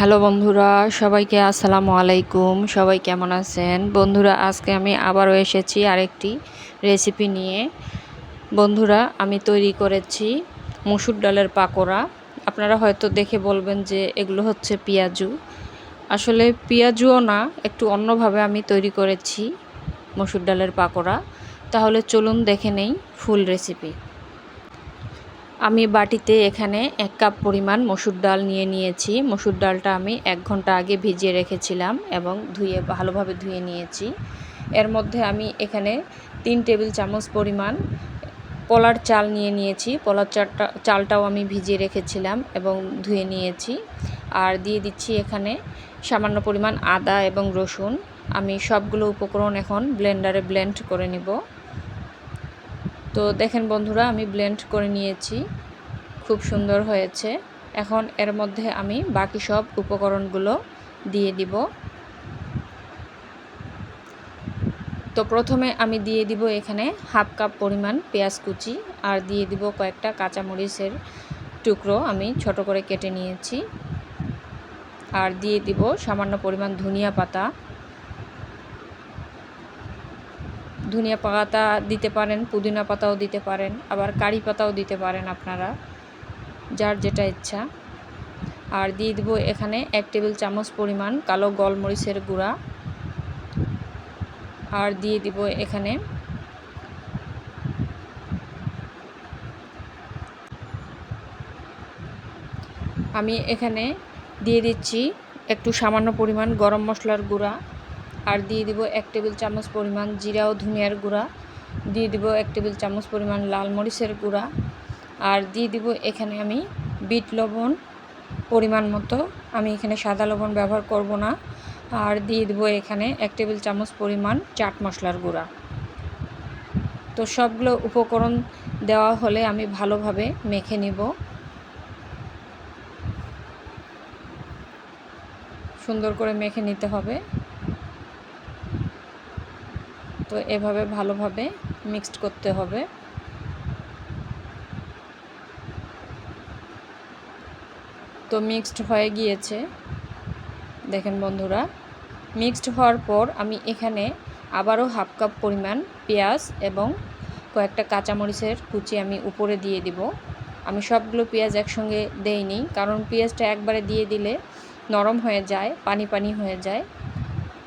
Hello বন্ধুরা, সবাইকে আসসালামু আলাইকুম। সবাই কেমন আছেন? বন্ধুরা, আজকে আমি আবারও এসেছি আরেকটি রেসিপি নিয়ে। বন্ধুরা, আমি তৈরি করেছি মুসুর ডালের পাকোড়া। আপনারা হয়তো দেখে বলবেন যে এগুলো হচ্ছে পেঁয়াজু। আসলে পেঁয়াজুও না, একটু অন্যভাবে আমি তৈরি করেছি মুসুর ডালের পাকোড়া। তাহলে চলুন দেখে নেই ফুল রেসিপি। আমি বাটিতে এখানে এক কাপ পরিমাণ মসুর ডাল নিয়ে নিয়েছি। মসুর ডালটা আমি এক ঘণ্টা আগে ভিজিয়ে রেখেছিলাম এবং ধুয়ে, ভালোভাবে ধুয়ে নিয়েছি। এর মধ্যে আমি এখানে তিন টেবিল চামচ পরিমাণ পলার চাল নিয়ে নিয়েছি। পলার চালটা চালটাও আমি ভিজিয়ে রেখেছিলাম এবং ধুয়ে নিয়েছি। আর দিয়ে দিচ্ছি এখানে সামান্য পরিমাণ আদা এবং রসুন। আমি সবগুলো উপকরণ এখন ব্লেন্ডারে ব্লেন্ড করে নিব। তো দেখেন বন্ধুরা, আমি ব্লেন্ড করে নিয়েছি। খুব সুন্দর হয়েছে। এখন এর মধ্যে আমি বাকি সব উপকরণগুলো দিয়ে দিব। তো প্রথমে আমি দিয়ে দিব এখানে হাফ কাপ পরিমাণ পেঁয়াজ কুচি আর দিয়ে দিব কয়েকটা কাঁচামরিচের টুকরো আমি ছোট করে কেটে নিয়েছি। আর দিয়ে দিব সামান্য পরিমাণ ধনিয়া পাতা। ধনিয়া পাতা দিতে পারেন, পুদিনা পাতাও দিতে পারেন, আবার কারি পাতাও দিতে পারেন আপনারা, যার যেটা ইচ্ছা। আর দিয়ে দিব এখানে এক টেবিল চামচ পরিমাণ কালো গোলমরিচের গুঁড়া। আর দিয়ে দিব এখানে আমি এখানে দিয়ে দিচ্ছি একটু সামান্য পরিমাণ গরম মশলার গুঁড়া। আর দিয়ে দিব এক টেবিল চামচ পরিমাণ জিরা ও ধনিয়ার গুঁড়া। দিয়ে দিব এক টেবিল চামচ পরিমাণ লাল মরিচের গুঁড়া। আর দিয়ে দিব এখানে আমি বিট লবণ। পরিমাণ মতো আমি এখানে সাদা লবণ ব্যবহার করব না। আর দিয়ে দেবো এখানে এক টেবিল চামচ পরিমাণ চাট মশলার গুঁড়া। তো সবগুলো উপকরণ দেওয়া হলে আমি ভালোভাবে মেখে নিব। সুন্দর করে মেখে নিতে হবে। তো এভাবে ভালোভাবে মিক্সড করতে হবে। তো মিক্সড হয়ে গিয়েছে। দেখেন বন্ধুরা মিক্সড হওয়ার পর আমি এখানে আবারও হাফ কাপ পরিমাণ পেঁয়াজ এবং কয়েকটা কাঁচামরিচের কুচি আমি উপরে দিয়ে দিব। আমি সবগুলো পেঁয়াজ একসঙ্গে দেইনি, কারণ পেঁয়াজটা একবারে দিয়ে দিলে নরম হয়ে যায়, পানি পানি হয়ে যায়।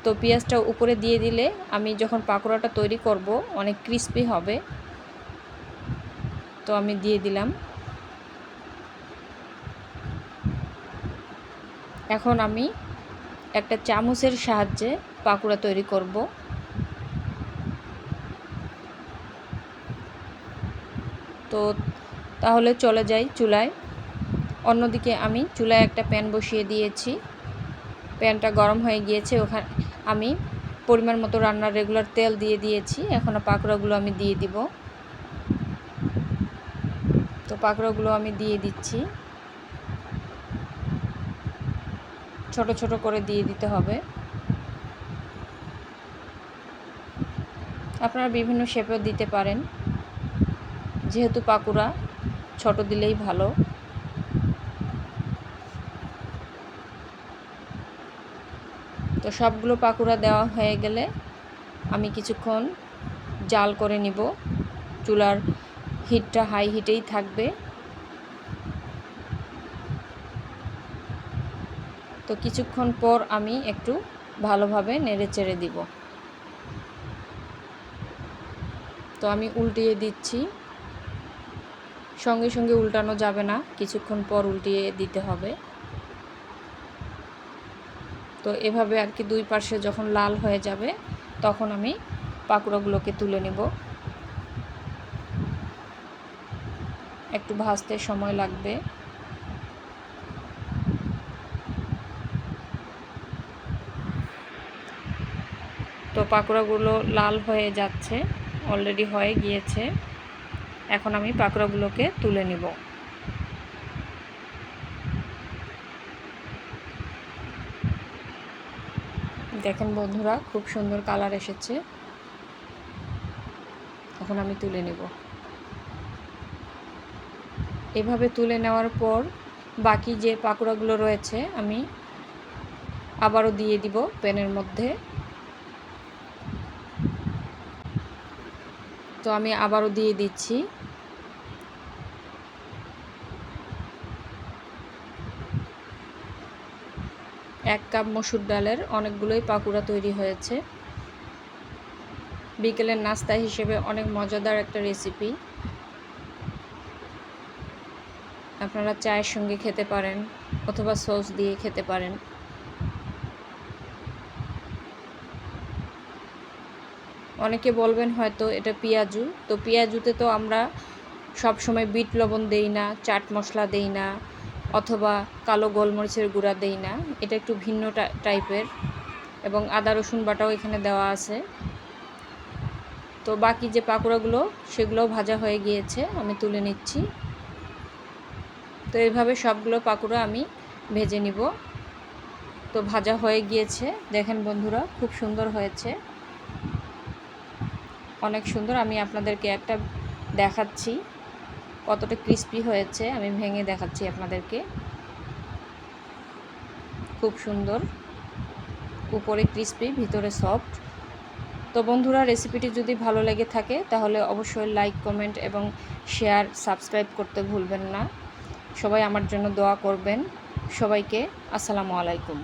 তো পেঁয়াজটা উপরে দিয়ে দিলে আমি যখন পাকোড়াটা তৈরি করব, অনেক ক্রিস্পি হবে। তো আমি দিয়ে দিলাম। এখন আমি একটা চামচের সাহায্যে পাকোড়া তৈরি করব। তো তাহলে চলে যাই চুলায়। অন্যদিকে আমি চুলায় একটা প্যান বসিয়ে দিয়েছি। প্যানটা গরম হয়ে গিয়েছে, ওখানে আমি পরিমাণ মতো রান্নার রেগুলার তেল দিয়ে দিয়েছি। এখন পাকোড়াগুলো আমি দিয়ে দিব। তো পাকোড়াগুলো আমি দিয়ে দিচ্ছি। ছোট ছোট করে দিয়ে দিতে হবে। আপনারা বিভিন্ন শেপেও দিতে পারেন। যেহেতু পাকুড়া ছোট দিলেই ভালো। তো সবগুলো পাকুড়া দেওয়া হয়ে গেলে আমি কিছুক্ষণ জাল করে নিব। চুলার হিটটা হাই হিটেই থাকবে। তো কিছুক্ষণ পর আমি একটু ভালোভাবে নেড়ে চেড়ে দিব। তো আমি উল্টিয়ে দিচ্ছি। সঙ্গে সঙ্গে উল্টানো যাবে না, কিছুক্ষণ পর উল্টিয়ে দিতে হবে। তো এভাবে আর কি দুই পাশে যখন লাল হয়ে যাবে, তখন আমি পাকুড়াগুলোকে তুলে নেব। একটু ভাজতে সময় লাগবে। তো পাকোড়াগুলো লাল হয়ে যাচ্ছে, অলরেডি হয়ে গিয়েছে। এখন আমি পাকোড়াগুলোকে তুলে নিব। দেখেন বন্ধুরা, খুব সুন্দর কালার এসেছে। এখন আমি তুলে নেব। এভাবে তুলে নেওয়ার পর বাকি যে পাকোড়াগুলো রয়েছে, আমি আবারও দিয়ে দিব প্যানের মধ্যে। তো আমি আবারও দিয়ে দিচ্ছি। এক কাপ মসুর ডালের অনেকগুলোই পাকুড়া তৈরি হয়েছে। বিকেলের নাস্তা হিসেবে অনেক মজাদার একটা রেসিপি। আপনারা চায়ের সঙ্গে খেতে পারেন অথবা সস দিয়ে খেতে পারেন। অনেকে বলবেন হয়তো এটা পেঁয়াজু। তো পেঁয়াজুতে তো আমরা সব সময় বিট লবণ দেই না, চাট মশলা দেই না অথবা কালো গোলমরিচের গুঁড়া দেই না। এটা একটু ভিন্ন টাইপের। এবং আদা, রসুন বাটাও এখানে দেওয়া আছে। তো বাকি যে পাকোড়াগুলো, সেগুলোও ভাজা হয়ে গিয়েছে, আমি তুলে নিচ্ছি। তো এইভাবে সবগুলো পাকোড়া আমি ভেজে নিব। তো ভাজা হয়ে গিয়েছে। দেখেন বন্ধুরা, খুব সুন্দর হয়েছে। অনেক সুন্দর, আমি আপনাদেরকে একটা দেখাচ্ছি। কতটা ক্রিস্পি হয়েছে আমি ভেঙে দেখাচ্ছি আপনাদেরকে। খুব সুন্দর, উপরে ক্রিস্পি ভিতরে সফট তো বন্ধুরা রেসিপিটি যদি ভালো লেগে থাকে, তাহলে অবশ্যই লাইক কমেন্ট এবং শেয়ার সাবস্ক্রাইব করতে ভুলবেন না। সবাই আমার জন্য দোয়া করবেন। সবাইকে আসসালামু আলাইকুম।